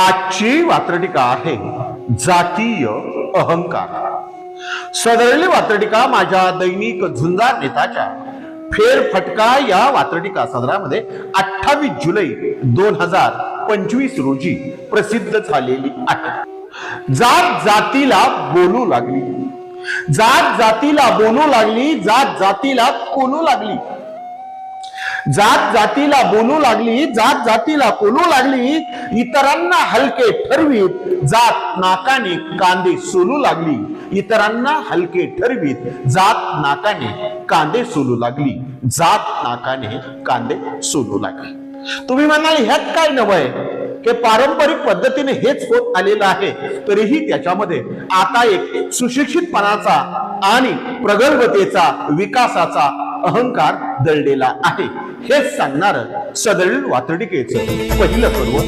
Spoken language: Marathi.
आजची वात्रटिका आहे जातीय अहंकार. सदरली वात्रटिका माझ्या दैनिक झुंजार नेताच्या फेरफटका या वात्रटिका सदरामध्ये अठ्ठावीस जुलै दोन हजार पंचवीस रोजी प्रसिद्ध झालेली आहे. जात जातीला बोलू लागली. जात जातीला बोलू लागली जात जातीला कोलू लागली. जात जातीला बोलू लागली जात जातीला बोलू लागली इतरांना हलके ठरवीत जात नाकाने कांदे सोलू लागली इतरांना हलके ठरवीत जात नाकाने कांदे सोलू लागली जात नाकाने कांदे सोलू लागली. तुम्ही म्हणाल ह्यात काय नवय की पारंपरिक पद्धतीने हेच होत आलेलं आहे. तरीही त्याच्यामध्ये आता एक सुशिक्षितपणाचा आणि प्रगल्भतेचा विकासाचा अहंकार दळलेला आहे. हेच सांगणार सदळ वातडी पहिलं पर्व.